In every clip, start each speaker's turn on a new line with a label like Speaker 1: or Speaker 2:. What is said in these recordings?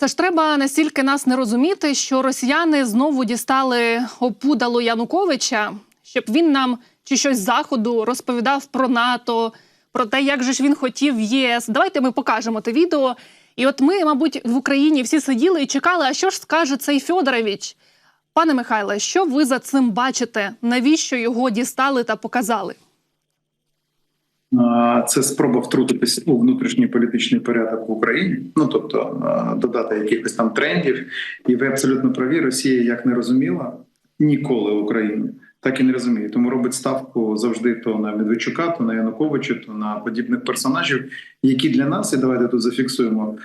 Speaker 1: Це ж треба настільки нас не розуміти, що росіяни знову дістали опудало Януковича, щоб він нам чи щось з заходу розповідав про НАТО, про те, як же ж він хотів ЄС. Давайте ми покажемо те відео. І от ми, мабуть, в Україні всі сиділи і чекали, а що ж скаже цей Фьодорович? Пане Михайле, що ви за цим бачите? Навіщо його дістали та показали?
Speaker 2: Це спроба втрутитись у внутрішній політичний порядок в Україні. Ну тобто додати якихось там трендів, і ви абсолютно праві. Росія як не розуміла ніколи Україну, так і не розуміє. Тому робить ставку завжди то на Медведчука, то на Януковича, то на подібних персонажів, які для нас, і давайте тут зафіксуємо.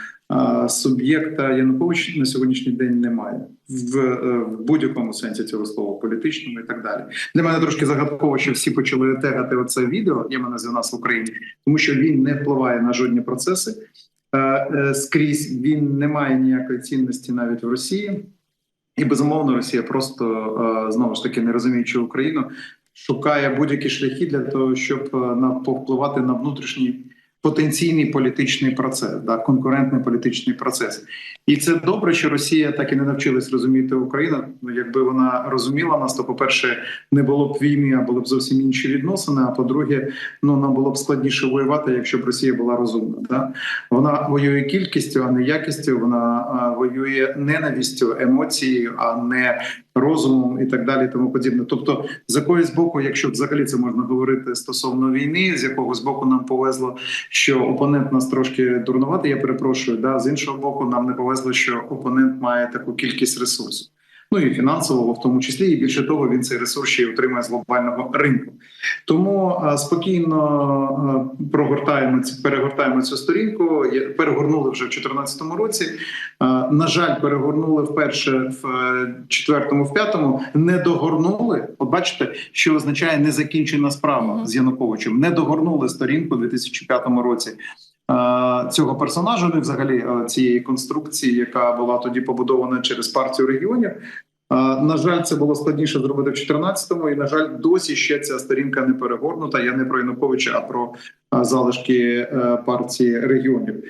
Speaker 2: Суб'єкта Янукович на сьогоднішній день немає в, е, в будь-якому сенсі цього слова, політичному і так далі. Для мене трошки загадково, що всі почали тегати оце відео. Я мене з нас в Україні, тому що він не впливає на жодні процеси. Е, е, Скрізь він не має ніякої цінності навіть в Росії, і безумовно, Росія просто е, знову ж таки не розуміючи Україну, шукає будь-які шляхи для того, щоб е, на повпливати на внутрішній потенційний політичний процес, да, конкурентний політичний процес. І це добре, що Росія так і не навчилась розуміти Україну. Ну, якби вона розуміла нас, то по-перше, не було б війни, а були б зовсім інші відносини. А по-друге, ну нам було б складніше воювати, якщо б Росія була розумна. Да? Вона воює кількістю, а не якістю. Вона воює ненавістю, емоцією, а не розумом і так далі, тому подібне. Тобто, з якоїсь боку, якщо взагалі це можна говорити стосовно війни, з якогось боку нам повезло, що опонент нас трошки дурнувати. Я перепрошую. Да з іншого боку, нам не повезло, що опонент має таку кількість ресурсів. Ну і фінансового, в тому числі, і більше того, він цей ресурс ще й отримує з глобального ринку. Тому спокійно а, прогортаємо перегортаємо цю сторінку. Перегорнули вже в 2014 році. На жаль, перегорнули вперше в е, четвертому, в п'ятому. Не догорнули. От бачите, що означає незакінчена справа з Януковичем. Не догорнули сторінку у 2005 році. е, Цього персонажа, ну і взагалі е, цієї конструкції, яка була тоді побудована через партію регіонів. На жаль, це було складніше зробити в 14-му, і на жаль, досі ще ця сторінка не перегорнута. Я не про Януковича, а про залишки е, партії регіонів.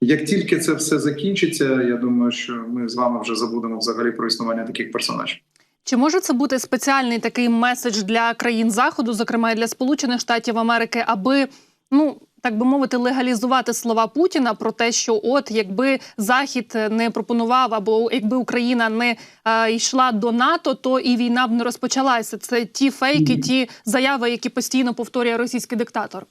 Speaker 2: Як тільки це все закінчиться, я думаю, що ми з вами вже забудемо взагалі про існування таких персонажів.
Speaker 1: Чи може це бути спеціальний такий меседж для країн заходу, зокрема і для Сполучених Штатів Америки, аби ну так би мовити, легалізувати слова Путіна про те, що от якби Захід не пропонував, або якби Україна не е, йшла до НАТО, то і війна б не розпочалася. Це ті фейки,
Speaker 2: Ні.
Speaker 1: ті заяви, які постійно повторює російський диктатор.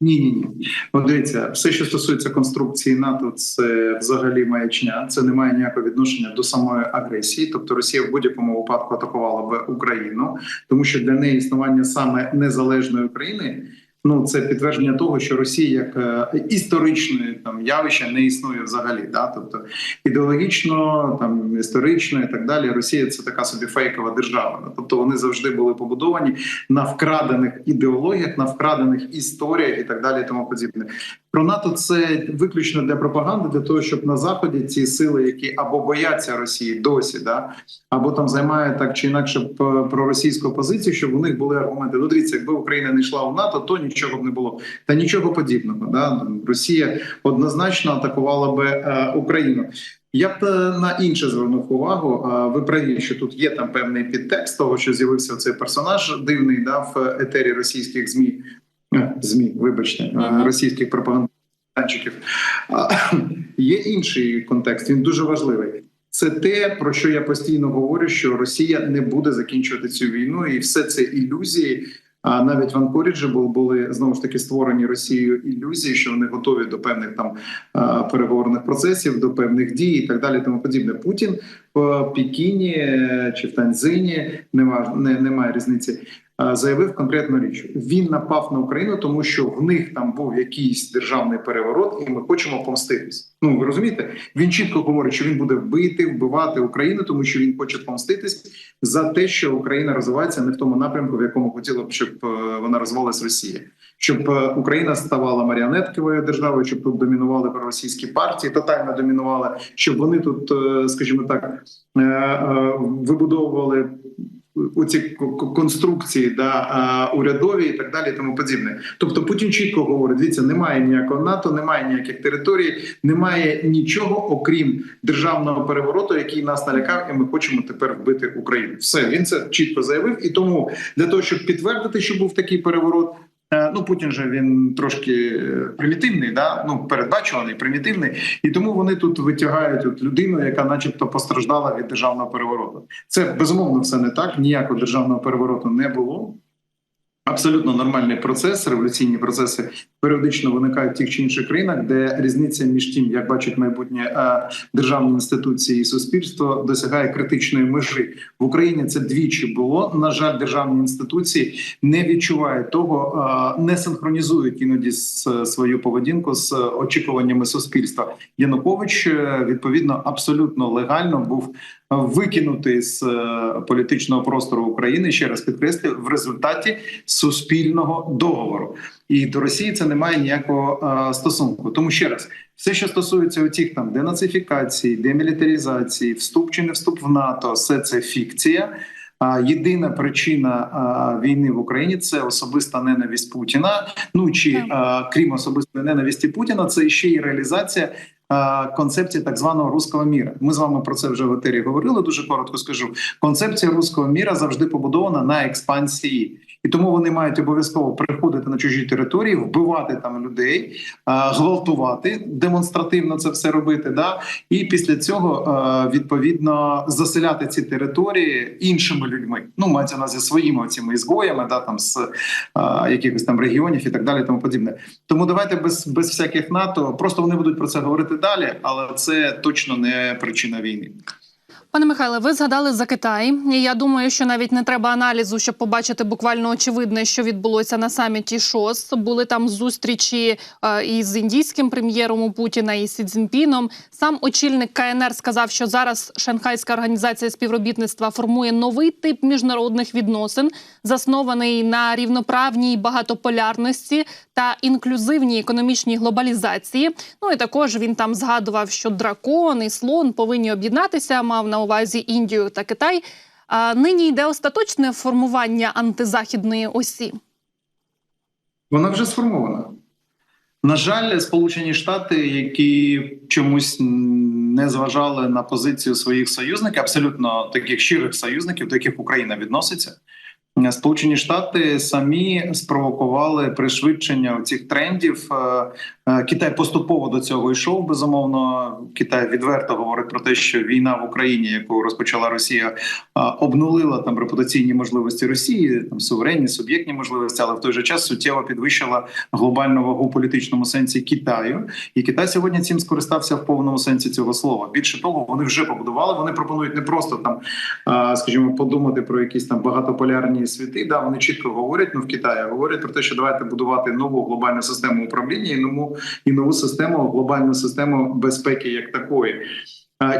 Speaker 2: Ні, ні, ні. От дивіться, все, що стосується конструкції НАТО, це взагалі маячня. Це не має ніякого відношення до самої агресії. Тобто Росія в будь-якому випадку атакувала би Україну, тому що для неї існування саме незалежної України. Ну, це підтвердження того, що Росія як е, історичне там явище не існує взагалі. Да? Тобто ідеологічно, там історично і так далі. Росія це така собі фейкова держава. Да? Тобто вони завжди були побудовані на вкрадених ідеологіях, на вкрадених історіях і так далі. Тому подібне. Про НАТО це виключно для пропаганди, для того, щоб на заході ці сили, які або бояться Росії досі, да або там займають так чи інакше п- проросійську позицію, щоб у них були аргументи. Ну, дивіться, якби Україна не йшла в НАТО, то нічого б не було. Та нічого подібного. Да? Росія однозначно атакувала би е, Україну. Я б е, на інше звернув увагу. А Ви праві, що тут є там певний підтекст того, що з'явився цей персонаж дивний да, в етері російських змі. Е, Змі, вибачте, е, російських пропагандистів. Є інший контекст. Він дуже важливий. Це те, про що я постійно говорю: що Росія не буде закінчувати цю війну, і все це ілюзії. А навіть в Анкоріджі бу- були знову ж таки створені Росією ілюзії, що вони готові до певних там переговорних процесів, до певних дій і так далі. Тому подібне. Путін в Пекіні е, чи в Танзині, нема- не, немає різниці. А, Заявив конкретну річ. Він напав на Україну, тому що в них там був якийсь державний переворот, і ми хочемо помститись. Ну ви розумієте? Він чітко говорить, що він буде вбити, вбивати Україну, тому що він хоче помститись за те, що Україна розвивається не в тому напрямку, в якому хотіло б, щоб е, вона розвивалась Росія, щоб е, Україна ставала маріонетковою державою, щоб тут домінували проросійські партії, тотально домінували, щоб вони тут, е, скажімо так, е, е, вибудовували оці конструкції да, урядові і так далі, і тому подібне. Тобто Путін чітко говорить: дивіться, немає ніякого НАТО, немає ніяких територій, немає нічого, окрім державного перевороту, який нас налякав, і ми хочемо тепер вбити Україну. Все він це чітко заявив. І тому для того, щоб підтвердити, що був такий переворот. Е, Ну, Путін же він трошки е, примітивний, да ну передбачуваний, примітивний, і тому вони тут витягають от людину, яка, начебто, постраждала від державного перевороту. Це безумовно все не так. Ніякого державного перевороту не було. Абсолютно нормальний процес, революційні процеси періодично виникають в тих чи інших країнах, де різниця між тим, як бачать майбутнє е, державні інституції і суспільство, досягає критичної межі в Україні. Це двічі було. На жаль, державні інституції не відчувають того, е, не синхронізують іноді свою поведінку з очікуваннями суспільства. Янукович е, відповідно абсолютно легально був викинутий з е, політичного простору України. Ще раз підкреслю, в результаті суспільного договору. І до Росії це не має ніякого е, стосунку. Тому ще раз, все, що стосується оцих там денацифікації, демілітаризації, вступ чи не вступ в НАТО, все це фікція. А єдина причина а, війни в Україні це особиста ненависть Путіна. Ну чи а, крім особистої ненависті Путіна, це ще й реалізація а, концепції так званого руського міра. Ми з вами про це вже в етері говорили. Дуже коротко скажу. Концепція руського міра завжди побудована на експансії, і тому вони мають обов'язково приходити на чужі території, вбивати там людей, гвалтувати демонстративно це все робити. Да і після цього е, відповідно заселяти ці території іншими людьми. Ну мається на увазі своїми цими ізгоями, да там з е, якихось там регіонів і так далі. Тому подібне. Тому давайте без, без всяких НАТО. Просто вони будуть про це говорити далі, але це точно не причина війни.
Speaker 1: Пане Михайле, ви згадали за Китай. Я думаю, що навіть не треба аналізу, щоб побачити буквально очевидне, що відбулося на саміті ШОС. Були там зустрічі е, із індійським прем'єром у Путіна і Сі Цзіньпіном. Сам очільник КНР сказав, що зараз Шанхайська організація співробітництва формує новий тип міжнародних відносин, заснований на рівноправній багатополярності та інклюзивній економічній глобалізації. Ну і також він там згадував, що дракон і слон повинні об'єднатися. Мав на увазі Індію та Китай. А нині йде остаточне формування антизахідної осі.
Speaker 2: Вона вже сформована. На жаль, Сполучені Штати, які чомусь не зважали на позицію своїх союзників, абсолютно таких щирих союзників, до яких Україна відноситься. Сполучені Штати самі спровокували пришвидшення цих трендів. Е, е, Китай поступово до цього йшов. Безумовно, Китай відверто говорить про те, що війна в Україні, яку розпочала Росія, е, обнулила там репутаційні можливості Росії, там суверенні суб'єктні можливості, але в той же час суттєво підвищила глобальну вагу в політичному сенсі Китаю. І Китай сьогодні цим скористався в повному сенсі цього слова. Більше того, вони вже побудували. Вони пропонують не просто там, скажімо, подумати про якісь там багатополярні світи. Да, вони чітко говорять. Ну в Китаї говорять про те, що давайте будувати нову глобальну систему управління і нову і нову систему, глобальну систему безпеки як такої.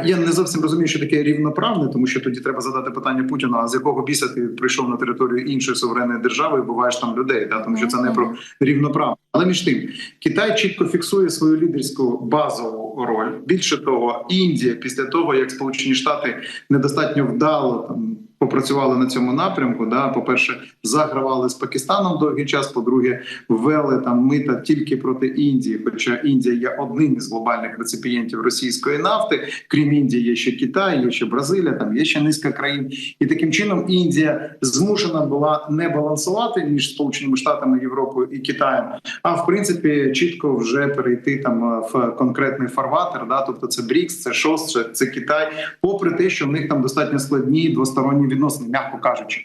Speaker 2: Я не зовсім розумію, що таке рівноправне, тому що тоді треба задати питання Путіну: а з якого біса ти прийшов на територію іншої суверенної держави і буваєш там людей? Да, тому що це не про рівноправно. Але між тим, Китай чітко фіксує свою лідерську базову роль. Більше того, Індія після того як Сполучені Штати недостатньо вдало там. Попрацювали на цьому напрямку. Да, по перше, загравали з Пакистаном довгий час. По-друге, ввели там мита тільки проти Індії. Хоча Індія є одним із глобальних реципієнтів російської нафти. Крім Індії, є ще Китай, є ще Бразилія, там є ще низка країн. І таким чином Індія змушена була не балансувати між Сполученими Штатами, Європою і Китаєм, а в принципі чітко вже перейти там в конкретний фарватер. Да, тобто це БРІКС, це ШОС, це Китай, попри те, що в них там достатньо складні двосторонні відносини, м'яко кажучи.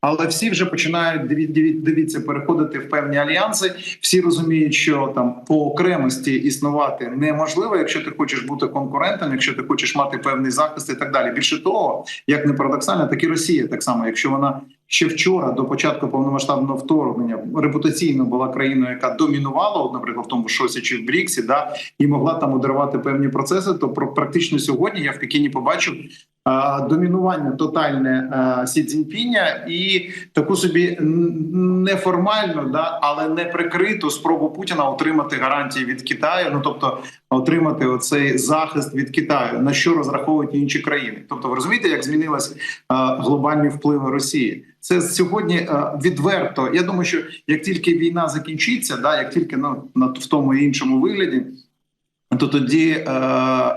Speaker 2: Але всі вже починають диві- диві- дивіться переходити в певні альянси. Всі розуміють, що там по окремості існувати неможливо, якщо ти хочеш бути конкурентом, якщо ти хочеш мати певний захист і так далі. Більше того, як не парадоксально, так і Росія так само, якщо вона ще вчора до початку повномасштабного вторгнення репутаційно була країною, яка домінувала, наприклад, в тому шосі чи в Бріксі, да і могла там ударувати певні процеси. То практично сьогодні я в Пекіні побачив е, домінування тотальне е, Сі Цзіньпіня і таку собі неформальну, да, але не прикриту спробу Путіна отримати гарантії від Китаю. Ну тобто отримати оцей захист від Китаю, на що розраховують інші країни. Тобто, ви розумієте, як змінились глобальні впливи Росії? Це сьогодні е, відверто. Я думаю, що як тільки війна закінчиться, да, як тільки ну, на в тому і іншому вигляді. То тоді е,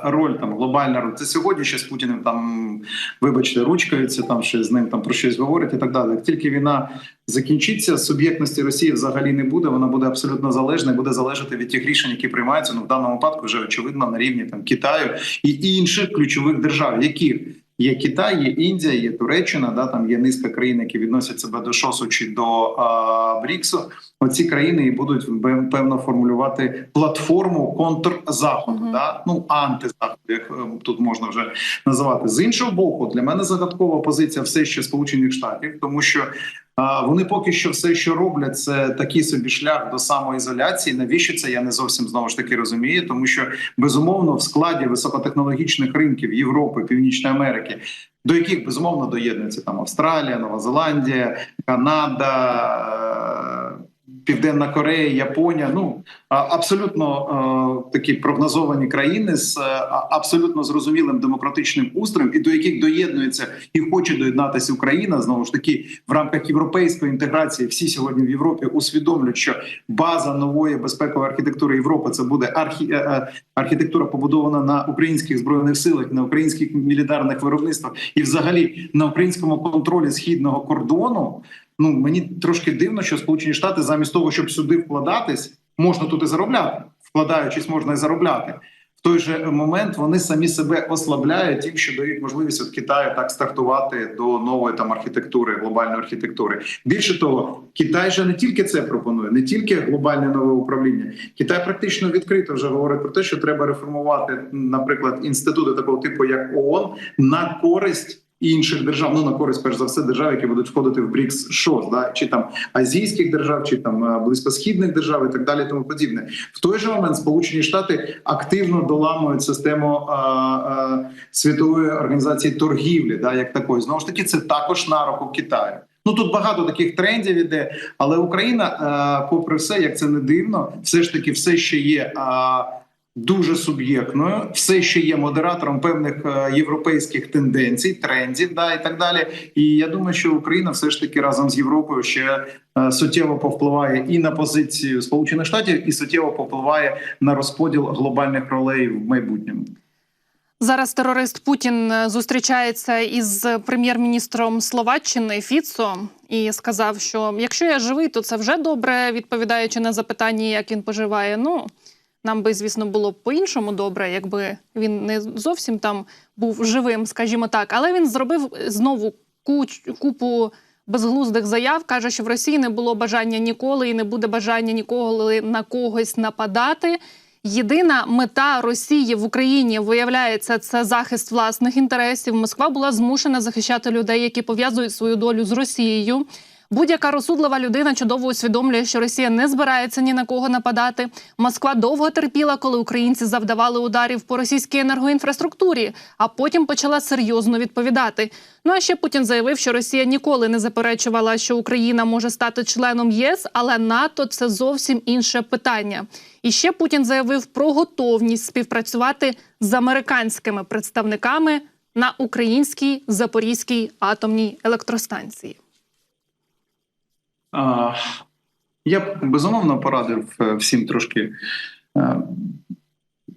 Speaker 2: роль там глобальна роль. Це сьогодні ще з Путіним там, вибачте, ручкаються, там ще з ним там про щось говорять і так далі. Як тільки війна закінчиться, суб'єктності Росії взагалі не буде. Вона буде абсолютно залежна і буде залежати від тих рішень, які приймаються. Ну в даному випадку вже очевидно на рівні там Китаю і інших ключових держав, які є Китай, є Індія, є Туреччина. Да там є низка країн, які відносять себе до ШОСу чи до а, БРІКСу. Оці країни і будуть певно формулювати платформу контрзаходу,
Speaker 1: Мгм.
Speaker 2: да ну антизаходу, як е, тут можна вже називати з іншого боку. Для мене загадкова позиція все ще Сполучених Штатів, тому що вони поки що все, що роблять, це такий собі шлях до самоізоляції. Навіщо це я не зовсім знову ж таки розумію, тому що безумовно в складі високотехнологічних ринків Європи, Північної Америки, до яких безумовно доєднуються там Австралія, Нова Зеландія, Канада. Південна Корея, Японія ну абсолютно такі прогнозовані країни з абсолютно зрозумілим демократичним устроєм, і до яких доєднується і хоче доєднатися Україна знову ж таки в рамках європейської інтеграції. Всі сьогодні в Європі усвідомлюють, що база нової безпекової архітектури Європи це буде архі, е, е, архітектура побудована на українських збройних силах, на українських мілітарних виробництвах і, взагалі, на українському контролі східного кордону. Ну мені трошки дивно, що Сполучені Штати замість того, щоб сюди вкладатись, можна тут і заробляти. Вкладаючись, можна і заробляти. В той же момент вони самі себе ослабляють тим, що дають можливість от Китаю так стартувати до нової там архітектури, глобальної архітектури. Більше того, Китай же не тільки це пропонує, не тільки глобальне нове управління. Китай практично відкрито вже говорить про те, що треба реформувати, наприклад, інститути такого типу, як ООН, на користь. Інших держав, ну на користь, перш за все, держав, які будуть входити в БРІКС да чи там азійських держав, чи там е, близькосхідних держав, і так далі, тому подібне. В той же момент Сполучені Штати активно доламують систему а, а, світової організації торгівлі, да, як такої. Знову ж таки, це також на руку Китаю. Ну тут багато таких трендів іде, але Україна, попри все, як це не дивно, все ж таки, все ще є. Дуже суб'єктною, все ще є модератором певних е, європейських тенденцій, трендів, да і так далі. І я думаю, що Україна все ж таки разом з Європою ще е, суттєво повпливає і на позицію Сполучених Штатів, і суттєво повпливає на розподіл глобальних ролей в майбутньому.
Speaker 1: Зараз терорист Путін е, зустрічається із прем'єр-міністром Словаччини Фіцо і сказав, що якщо я живий, то це вже добре, відповідаючи на запитання, як він поживає. Ну нам би, звісно, було б по-іншому добре, якби він не зовсім там був живим, скажімо так. Але він зробив знову куч, купу безглуздих заяв. каже, що в Росії не було бажання ніколи і не буде бажання ніколи на когось нападати. Єдина мета Росії в Україні виявляється це захист власних інтересів. Москва була змушена захищати людей, які пов'язують свою долю з Росією. Будь-яка розсудлива людина чудово усвідомлює, що Росія не збирається ні на кого нападати. Москва довго терпіла, коли українці завдавали ударів по російській енергоінфраструктурі, а потім почала серйозно відповідати. Ну а ще Путін заявив, що Росія ніколи не заперечувала, що Україна може стати членом ЄС, але НАТО це зовсім інше питання. І ще Путін заявив про готовність співпрацювати з американськими представниками на українській Запорізькій атомній електростанції.
Speaker 2: Я б безумовно порадив е, всім трошки е,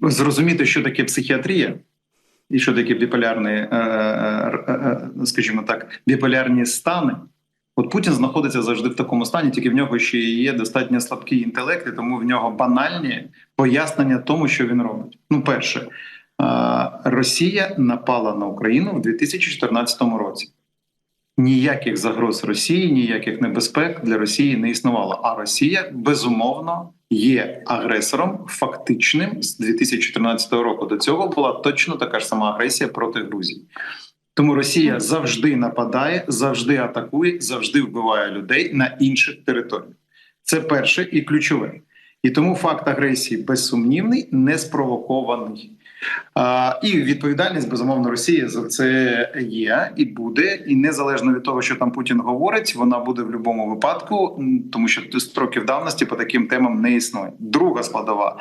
Speaker 2: зрозуміти, що таке психіатрія. І що таке біполярні, е, скажімо так, біполярні стани. От Путін знаходиться завжди в такому стані, тільки в нього ще є достатньо слабкий інтелект, і тому в нього банальні пояснення тому, що він робить. Ну, перше, Росія напала на Україну в 2014 році. Ніяких загроз Росії, ніяких небезпек для Росії не існувало. А Росія безумовно є агресором фактичним з 2014 року. До цього була точно така ж сама агресія проти Грузії. Тому Росія завжди нападає, завжди атакує, завжди вбиває людей на інших територіях. Це перше і ключове. І тому факт агресії безсумнівний, не спровокований. І відповідальність безумовно Росії за це є і буде. І незалежно від того, що там Путін говорить, вона буде в будь-якому випадку, тому що строків давності по таким темам не існує. Друга складова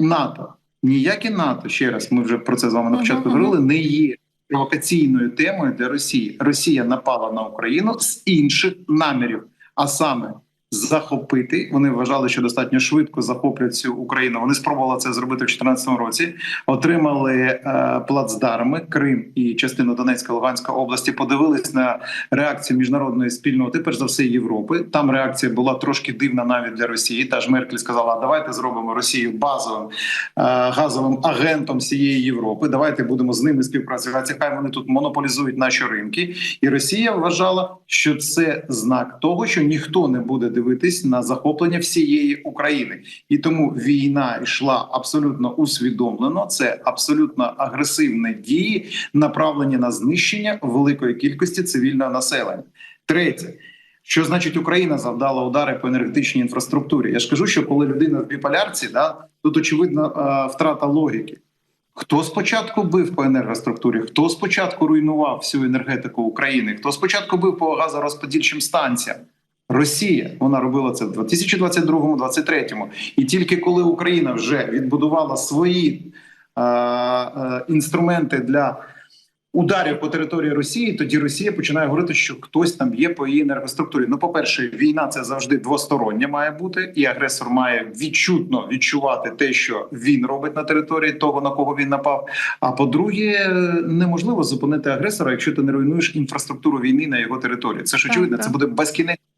Speaker 2: НАТО. Ніяке НАТО ще раз. Ми вже про це з вами на початку говорили. Не є провокаційною темою для Росії. Росія напала на Україну з інших намірів, а саме захопити. Вони вважали, що достатньо швидко захоплять цю Україну. Вони спробували це зробити в 2014 році. Отримали е, плацдарми Крим і частину Донецької Луганської області. Подивились на реакцію міжнародної спільноти, перш за все Європи. Там реакція була трошки дивна навіть для Росії. Та ж Меркель сказала: давайте зробимо Росію базовим е, газовим агентом всієї Європи. Давайте будемо з ними співпрацювати. Хай вони тут монополізують наші ринки. І Росія вважала, що це знак того, що ніхто не буде дивитись на захоплення всієї України, і тому війна йшла абсолютно усвідомлено. Це абсолютно агресивні дії, направлені на знищення великої кількості цивільного населення. Третє. Що значить Україна завдала удари по енергетичній інфраструктурі? Я ж кажу, що коли людина в біполярці, да тут очевидно е, втрата логіки. Хто спочатку бив по енергоструктурі? Хто спочатку руйнував всю енергетику України? Хто спочатку бив по газорозподільчим станціям? Росія вона робила це в 2022-2023. І тільки коли Україна вже відбудувала свої е, е, інструменти для ударів по території Росії, тоді Росія починає говорити, що хтось там є по її енергоструктурі. Ну, по перше, війна це завжди двостороння має бути, і агресор має відчутно відчувати те, що він робить на території того, на кого він напав. А по-друге, неможливо зупинити агресора, якщо ти не руйнуєш інфраструктуру війни на його території. Це ж очевидно, це буде безкінечно.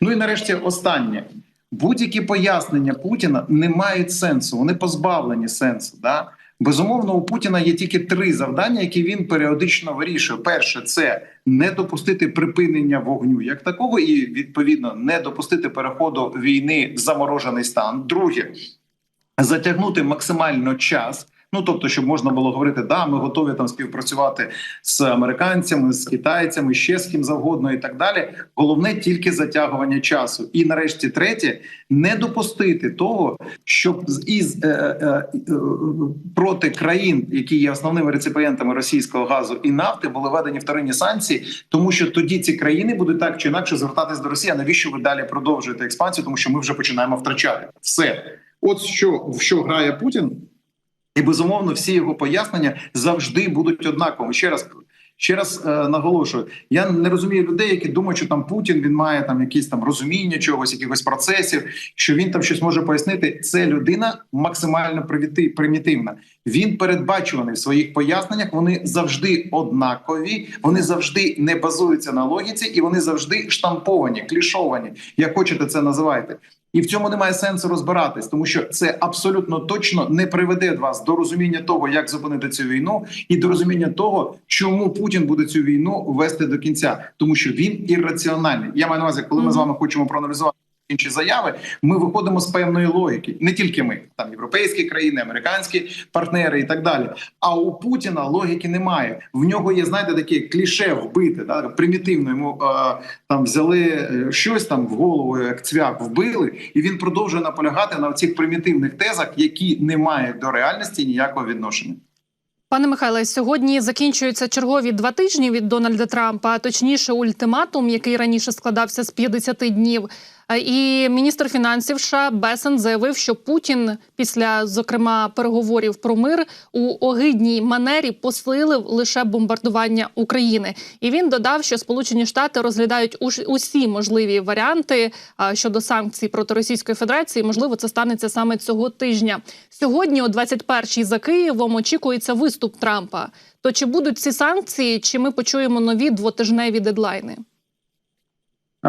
Speaker 2: Ну і нарешті останнє. Будь-які пояснення Путіна не мають сенсу, вони позбавлені сенсу. Да? Безумовно, у Путіна є тільки три завдання, які він періодично вирішує. Перше це не допустити припинення вогню як такого, і відповідно не допустити переходу війни в заморожений стан. Друге затягнути максимально час. Ну тобто, щоб можна було говорити, да, ми готові там співпрацювати з американцями, з китайцями, ще з ким завгодно, і так далі. Головне тільки затягування часу. І нарешті, третє, не допустити того, щоб із е, е, е, проти країн, які є основними реципієнтами російського газу і нафти, були введені вторинні санкції, тому що тоді ці країни будуть так чи інакше звертатись до Росії. Навіщо ви далі продовжуєте експансію? Тому що ми вже починаємо втрачати все. От що в що грає Путін. І безумовно, всі його пояснення завжди будуть однаковими. Ще раз ще раз е, наголошую: я не розумію людей, які думають, що там Путін він має там якісь там розуміння чогось, якихось процесів, що він там щось може пояснити. Це людина максимально примітивна. Він передбачуваний в своїх поясненнях. Вони завжди однакові, вони завжди не базуються на логіці, і вони завжди штамповані, клішовані. Як хочете це називайте. І в цьому немає сенсу розбиратись, тому що це абсолютно точно не приведе вас до розуміння того, як зупинити цю війну, і до розуміння того, чому Путін буде цю війну вести до кінця, тому що він ірраціональний. Я маю на увазі, коли ми з вами хочемо проаналізувати інші заяви, ми виходимо з певної логіки. Не тільки ми, там європейські країни, американські партнери і так далі. А у Путіна логіки немає. В нього є, знаєте, таке кліше вбите, да, примітивно йому е, там взяли е, щось там в голову, як цвях вбили, і він продовжує наполягати на цих примітивних тезах, які не мають до реальності ніякого відношення.
Speaker 1: Пане Михайле, сьогодні закінчуються чергові два тижні від Дональда Трампа, а точніше, ультиматум, який раніше складався з 50 днів. І міністр фінансів США Бесен заявив, що Путін після зокрема переговорів про мир у огидній манері посилив лише бомбардування України. І він додав, що Сполучені Штати розглядають усі можливі варіанти щодо санкцій проти Російської Федерації. Можливо, це станеться саме цього тижня. Сьогодні, о 21-й за Києвом, очікується виступ Трампа. То чи будуть ці санкції, чи ми почуємо нові двотижневі дедлайни?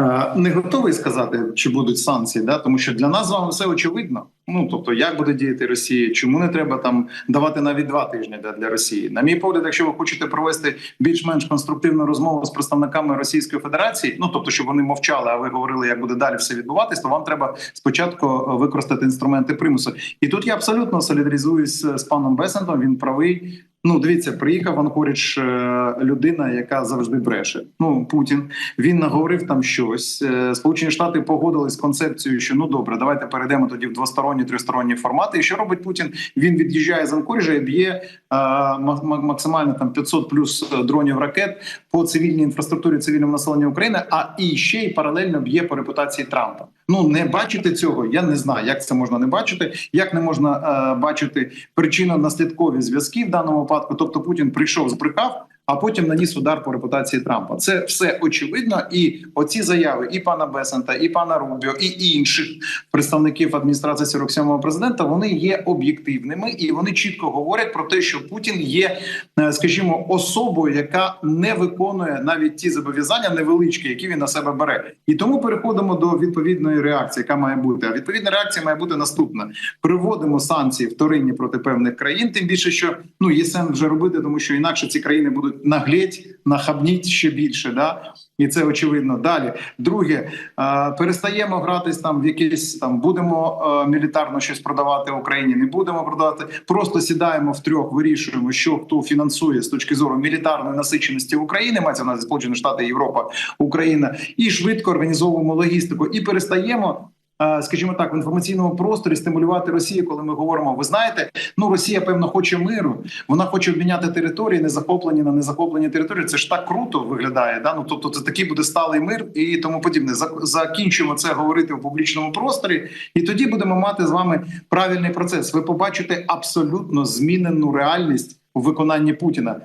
Speaker 2: Е, Не готовий сказати, чи будуть санкції, да тому що для нас з вами все очевидно. Ну тобто, як буде діяти Росія, чому не треба там давати навіть два тижні для, для Росії. На мій погляд, якщо ви хочете провести більш-менш конструктивну розмову з представниками Російської Федерації, ну тобто, щоб вони мовчали, а ви говорили, як буде далі все відбуватись, то вам треба спочатку е, використати інструменти примусу. І тут я абсолютно солідаризуюсь з паном Бесентом. Він правий. Ну, дивіться, приїхав в Анкорідж е, людина, яка завжди бреше. Ну, Путін він наговорив там щось. Е, Сполучені Штати погодились з концепцією, що ну добре, давайте перейдемо тоді в двосторонні, тристоронні формати. І що робить Путін? Він від'їжджає з Анкоріджа і б'є е, ма- ма- максимально там 500 плюс дронів ракет по цивільній інфраструктурі цивільному населенню України. А і ще й паралельно б'є по репутації Трампа. Ну не бачити цього. Я не знаю, як це можна не бачити, як не можна е, бачити причинно-наслідкові зв'язки в даному випадку. Тобто Путін прийшов, збрехав, а потім наніс удар по репутації Трампа. Це все очевидно. І оці заяви і пана Бесента, і пана Рубіо, і інших представників адміністрації 47-го президента вони є об'єктивними і вони чітко говорять про те, що Путін є, е, скажімо, особою, яка не виконує навіть ті зобов'язання невеличкі, які він на себе бере. І тому переходимо до відповідної реакції, яка має бути. А відповідна реакція має бути наступна: приводимо санкції вторинні проти певних країн. Тим більше, що ну є сенс вже робити, тому що інакше ці країни будуть наглеть, нахабніть ще більше. Да? І це очевидно. Далі, друге, е, перестаємо гратись там в якісь там, будемо е, мілітарно щось продавати Україні, не будемо продавати. Просто сідаємо в трьох, вирішуємо, що хто фінансує з точки зору мілітарної насиченості України, мається на Сполучені Штати, Європа, Україна, і швидко організовуємо логістику і перестаємо. Е, Скажімо так, в інформаційному просторі стимулювати Росію, коли ми говоримо, ви знаєте, ну Росія певно хоче миру, вона хоче обміняти території, не захоплені на незахоплені території. Це ж так круто виглядає. Да? Ну тобто, це такий буде сталий мир і тому подібне. Закінчимо це говорити в публічному просторі, і тоді будемо мати з вами правильний процес. Ви побачите абсолютно змінену реальність у виконанні Путіна.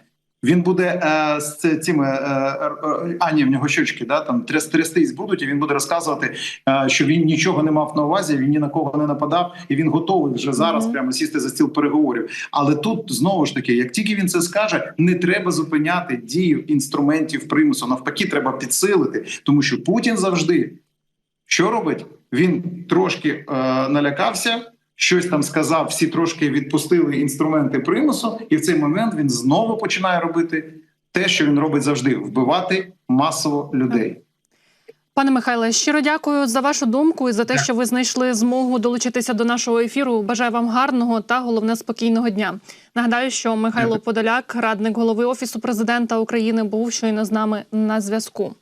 Speaker 2: Він буде е, з цими е, е, ані в нього щочки, да там тряс- трястись будуть, і він буде розказувати, е, що він нічого не мав на увазі, він ні на кого не нападав, і він готовий вже зараз
Speaker 1: Мгм.
Speaker 2: прямо сісти за стіл переговорів. Але тут знову ж таки, як тільки він це скаже, не треба зупиняти дію інструментів примусу. Навпаки, треба підсилити, тому що Путін завжди що робить? Він трошки е, налякався. Щось там сказав, всі трошки відпустили інструменти примусу, і в цей момент він знову починає робити те, що він робить завжди: вбивати масово людей.
Speaker 1: Пане Михайле, щиро дякую за вашу думку і за те, що ви знайшли змогу долучитися до нашого ефіру. Бажаю вам гарного та головне спокійного дня. Нагадаю, що Михайло
Speaker 2: Дякую.
Speaker 1: Подоляк, радник голови офісу президента України, був щойно з нами на зв'язку.